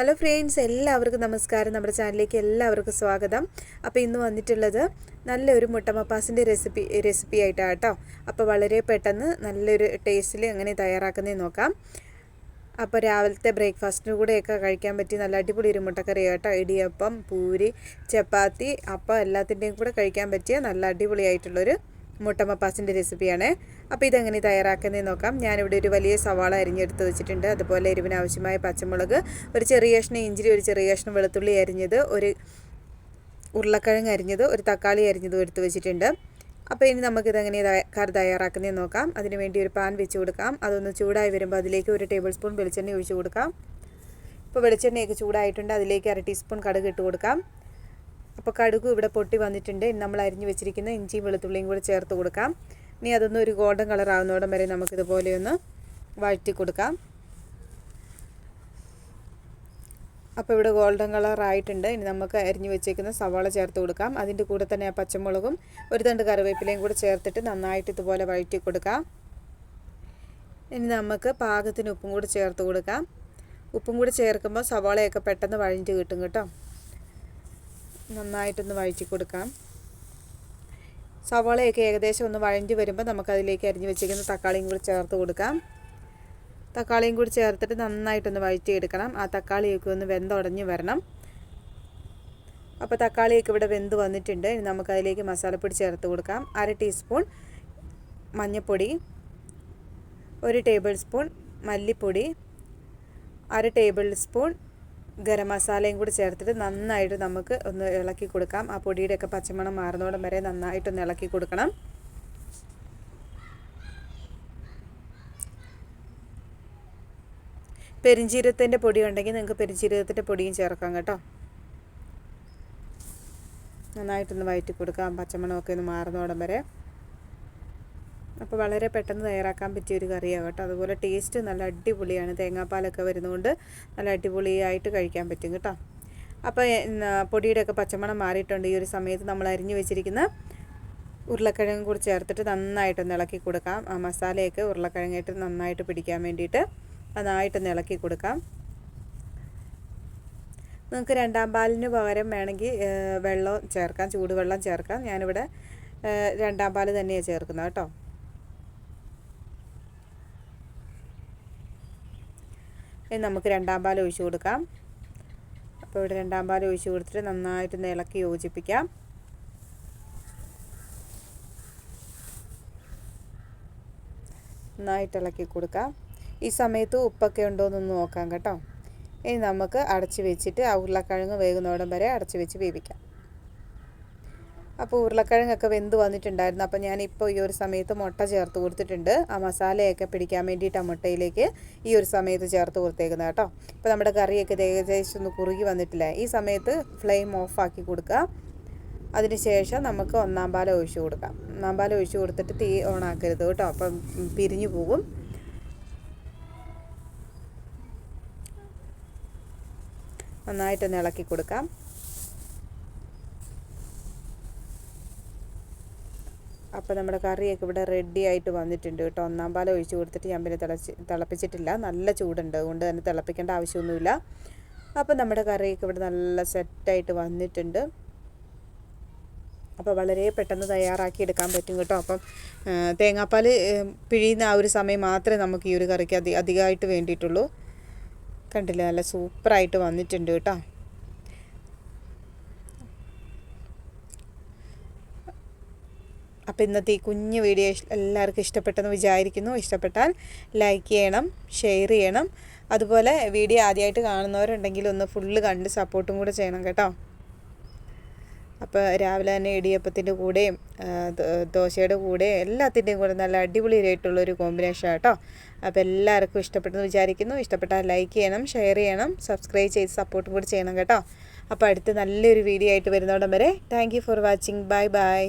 Hello friends എല്ലാവർക്കും നമസ്കാരം. നമ്മുടെ ചാനലിലേക്ക് എല്ലാവർക്കും സ്വാഗതം. അപ്പോൾ ഇന്ന് വന്നിട്ടുള്ളത് നല്ലൊരു മുട്ടമപ്പാസിന്റെ റെസിപ്പി റെസിപ്പി ആയിട്ടാണ് കേട്ടോ അപ്പോൾ വളരെ പെട്ടെന്ന് നല്ലൊരു ടേസ്റ്റിൽ എങ്ങനെ തയ്യാറാക്കുന്നതെന്ന് നോക്കാം. അപ്പോൾ രാവിലത്തെ ബ്രേക്ക്ഫാസ്റ്റിന് കൂടെയൊക്കെ കഴിക്കാൻ പറ്റിയ നല്ല അടിപൊളി ഒരു മുട്ടക്കറി കേട്ടോ. ഇടിയപ്പം പൂരി ചപ്പാത്തി അപ്പം എല്ലാത്തിന്റെയും കൂടെ കഴിക്കാൻ പറ്റിയ നല്ല അടിപൊളിയായിട്ടുള്ളൊരു മുട്ടമപ്പാസിന്റെ റെസിപ്പിയാണ്. അപ്പോൾ ഇതെങ്ങനെ തയ്യാറാക്കുന്നതെന്ന് നോക്കാം. ഞാനിവിടെ ഒരു വലിയ സവാള അരിഞ്ഞെടുത്ത് വെച്ചിട്ടുണ്ട്. അതുപോലെ എരിവിന് ആവശ്യമായ പച്ചമുളക് ഒരു ചെറിയ കഷ്ണം ഇഞ്ചിരി ഒരു ചെറിയ കഷ്ണം വെളുത്തുള്ളി അരിഞ്ഞത് ഒരു ഉരുളക്കിഴങ്ങ് അരിഞ്ഞത് ഒരു തക്കാളി അരിഞ്ഞതും എടുത്ത് വെച്ചിട്ടുണ്ട്. അപ്പോൾ ഇനി നമുക്കിതെങ്ങനെ കറി തയ്യാറാക്കുന്നതെന്ന് നോക്കാം. അതിന് വേണ്ടി ഒരു പാൻ വെച്ച് കൊടുക്കാം. അതൊന്ന് ചൂടായി വരുമ്പോൾ അതിലേക്ക് ഒരു ടേബിൾ സ്പൂൺ വെളിച്ചെണ്ണ ഒഴിച്ച് കൊടുക്കാം. ഇപ്പോൾ വെളിച്ചെണ്ണയൊക്കെ ചൂടായിട്ടുണ്ട്. അതിലേക്ക് അര ടീസ്പൂൺ കടുക് ഇട്ട് കൊടുക്കാം. അപ്പോൾ കടുക് ഇവിടെ പൊട്ടി വന്നിട്ടുണ്ട്. നമ്മൾ അരിഞ്ഞു വെച്ചിരിക്കുന്ന ഇഞ്ചിയും വെളുത്തുള്ളിയും കൂടെ ചേർത്ത് കൊടുക്കാം. ഇനി അതൊന്ന് ഒരു ഗോൾഡൻ കളർ ആവുന്നോടം വരെ നമുക്കിതുപോലെ ഒന്ന് വഴറ്റി കൊടുക്കാം. അപ്പോൾ ഇവിടെ ഗോൾഡൻ കളർ ആയിട്ടുണ്ട്. ഇനി നമുക്ക് അരിഞ്ഞു വെച്ചേക്കുന്ന സവാള ചേർത്ത് കൊടുക്കാം. അതിന്റെ കൂടെ തന്നെ പച്ചമുളകും ഒരു തണ്ട് കറിവേപ്പിലയും കൂടെ ചേർത്തിട്ട് നന്നായിട്ട് ഇതുപോലെ വഴറ്റി കൊടുക്കാം. ഇനി നമുക്ക് പാകത്തിന് ഉപ്പും കൂടി ചേർത്ത് കൊടുക്കാം. ഉപ്പും കൂടി ചേർക്കുമ്പോൾ സവാളയൊക്കെ പെട്ടെന്ന് വഴിഞ്ഞ് കിട്ടും കേട്ടോ. നന്നായിട്ടൊന്ന് വഴറ്റി കൊടുക്കാം. സവാളയൊക്കെ ഏകദേശം ഒന്ന് വഴഞ്ഞ് വരുമ്പോൾ നമുക്കതിലേക്ക് അരിഞ്ഞ് വെച്ചിരിക്കുന്ന തക്കാളിയും കൂടി ചേർത്ത് കൊടുക്കാം. തക്കാളിയും കൂടി ചേർത്തിട്ട് നന്നായിട്ടൊന്ന് വഴറ്റിയെടുക്കണം. ആ തക്കാളിയൊക്കെ ഒന്ന് വെന്തുടഞ്ഞ് വരണം. അപ്പോൾ തക്കാളിയൊക്കെ ഇവിടെ വെന്ത് വന്നിട്ടുണ്ട്. ഇനി നമുക്കതിലേക്ക് മസാലപ്പൊടി ചേർത്ത് കൊടുക്കാം. അര ടീസ്പൂൺ മഞ്ഞൾപ്പൊടി ഒരു ടേബിൾ സ്പൂൺ മല്ലിപ്പൊടി അര ടേബിൾ സ്പൂൺ ഗരം മസാലയും കൂടി ചേർത്തിട്ട് നന്നായിട്ട് നമുക്ക് ഒന്ന് ഇളക്കി കൊടുക്കാം. ആ പൊടിയുടെയൊക്കെ പച്ചമണം മാറുന്നോടം വരെ നന്നായിട്ടൊന്ന് ഇളക്കി കൊടുക്കണം. പെരിഞ്ചീരത്തിന്റെ പൊടി ഉണ്ടെങ്കിൽ നിങ്ങൾക്ക് പെരിഞ്ചീരകത്തിന്റെ പൊടിയും ചേർക്കാം കേട്ടോ. നന്നായിട്ടൊന്ന് വയറ്റി കൊടുക്കാം. പച്ചമണമൊക്കെ ഒന്ന് മാറുന്നോടം വരെ. അപ്പോൾ വളരെ പെട്ടെന്ന് തയ്യാറാക്കാൻ പറ്റിയ ഒരു കറിയാണ് കേട്ടോ. അതുപോലെ ടേസ്റ്റ് നല്ല അടിപൊളിയാണ്. തേങ്ങാപ്പാലൊക്കെ വരുന്നതുകൊണ്ട് നല്ല അടിപൊളിയായിട്ട് കഴിക്കാൻ പറ്റും കേട്ടോ. അപ്പോൾ പൊടിയുടെയൊക്കെ പച്ചമണം മാറിയിട്ടുണ്ട്. ഈ ഒരു സമയത്ത് നമ്മൾ അരിഞ്ഞു വെച്ചിരിക്കുന്ന ഉരുളക്കിഴങ്ങ് കൂടി ചേർത്തിട്ട് നന്നായിട്ടൊന്ന് ഇളക്കി കൊടുക്കാം. ആ മസാലയൊക്കെ ഉരുളക്കിഴങ്ങായിട്ട് നന്നായിട്ട് പിടിക്കാൻ വേണ്ടിയിട്ട് നന്നായിട്ടൊന്ന് ഇളക്കി കൊടുക്കാം. നിങ്ങൾക്ക് രണ്ടാം പാലിന് പകരം വേണമെങ്കിൽ വെള്ളം ചേർക്കാം ചൂടുവെള്ളം ചേർക്കാം. ഞാനിവിടെ രണ്ടാം പാൽ തന്നെയാണ് ചേർക്കുന്നത് കേട്ടോ. ഇനി നമുക്ക് രണ്ടാം പാൽ ഒഴിച്ചു കൊടുക്കാം. അപ്പോൾ ഇവിടെ രണ്ടാം പാൽ ഒഴിച്ചു കൊടുത്തിട്ട് നന്നായിട്ട് ഇളക്കി യോജിപ്പിക്കാം. നന്നായിട്ട് ഇളക്കി കൊടുക്കാം. ഈ സമയത്ത് ഉപ്പൊക്കെ ഉണ്ടോ എന്നൊന്ന് നോക്കാം കേട്ടോ. ഇനി നമുക്ക് അടച്ചു വെച്ചിട്ട് ആ ഉരുളക്കിഴങ്ങ് വേകുന്നോടം വരെ അടച്ചു വെച്ച് വേവിക്കാം. അപ്പോൾ ഉരുളക്കിഴങ്ങൊക്കെ വെന്ത് വന്നിട്ടുണ്ടായിരുന്നു. അപ്പോൾ ഞാനിപ്പോൾ ഈ ഒരു സമയത്ത് മുട്ട ചേർത്ത് കൊടുത്തിട്ടുണ്ട്. ആ മസാലയൊക്കെ പിടിക്കാൻ വേണ്ടിയിട്ട് ആ മുട്ടയിലേക്ക് ഈ ഒരു സമയത്ത് ചേർത്ത് കൊടുത്തേക്കുന്നത് കേട്ടോ. അപ്പോൾ നമ്മുടെ കറിയൊക്കെ ഏകദേശം ഒന്ന് കുറുകി വന്നിട്ടില്ല? ഈ സമയത്ത് ഫ്ലെയിം ഓഫാക്കി കൊടുക്കുക അതിനുശേഷം നമുക്ക് ഒന്നാം പാലം ഒഴിച്ചു കൊടുക്കാം. ഒന്നാം പാലം ഒഴിച്ചു കൊടുത്തിട്ട് തീ ഓണാക്കരുത് കേട്ടോ. അപ്പം പിരിഞ്ഞു പോകും. നന്നായിട്ടൊന്ന് ഇളക്കി കൊടുക്കാം. അപ്പോൾ നമ്മുടെ കറിയൊക്കെ ഇവിടെ റെഡി ആയിട്ട് വന്നിട്ടുണ്ട് കേട്ടോ. ഒന്നാം പാലം ഒഴിച്ച് കൊടുത്തിട്ട് ഞാൻ പിന്നെ തിളച്ച് തിളപ്പിച്ചിട്ടില്ല. നല്ല ചൂടുണ്ട്. അതുകൊണ്ട് തന്നെ തിളപ്പിക്കേണ്ട ആവശ്യമൊന്നുമില്ല. അപ്പോൾ നമ്മുടെ കറിയൊക്കെ ഇവിടെ നല്ല സെറ്റായിട്ട് വന്നിട്ടുണ്ട്. അപ്പോൾ വളരെ പെട്ടെന്ന് തയ്യാറാക്കി എടുക്കാൻ പറ്റും കേട്ടോ. അപ്പം തേങ്ങാപ്പാൽ പിഴിയുന്ന ആ ഒരു സമയം മാത്രമേ നമുക്ക് ഈ ഒരു കറിക്ക് അധി അധികമായിട്ട് വേണ്ടിയിട്ടുള്ളൂ. കണ്ടില്ല? നല്ല സൂപ്പറായിട്ട് വന്നിട്ടുണ്ട് കേട്ടോ. അപ്പോൾ ഇന്നത്തെ ഈ കുഞ്ഞു വീഡിയോ എല്ലാവർക്കും ഇഷ്ടപ്പെട്ടെന്ന് വിചാരിക്കുന്നു. ഇഷ്ടപ്പെട്ടാൽ ലൈക്ക് ചെയ്യണം ഷെയർ ചെയ്യണം. അതുപോലെ വീഡിയോ ആദ്യമായിട്ട് കാണുന്നവരുണ്ടെങ്കിൽ ഒന്ന് ഫുള്ള് കണ്ട് സപ്പോർട്ടും കൂടെ ചെയ്യണം കേട്ടോ. അപ്പോൾ രാവിലെ തന്നെ ഇടിയപ്പത്തിന്റെ കൂടെയും ദോശയുടെ കൂടെ എല്ലാത്തിന്റെയും കൂടെ നല്ല അടിപൊളി അടിപൊളിയായിട്ടുള്ളൊരു കോമ്പിനേഷൻ കേട്ടോ അപ്പോൾ എല്ലാവർക്കും ഇഷ്ടപ്പെട്ടെന്ന് വിചാരിക്കുന്നു. ഇഷ്ടപ്പെട്ടാൽ ലൈക്ക് ചെയ്യണം ഷെയർ ചെയ്യണം സബ്സ്ക്രൈബ് ചെയ്ത് സപ്പോർട്ടും കൂടി ചെയ്യണം കേട്ടോ. അപ്പോൾ അടുത്ത് നല്ലൊരു വീഡിയോ ആയിട്ട് വരുന്നോടം വരെ thank for watching bye bye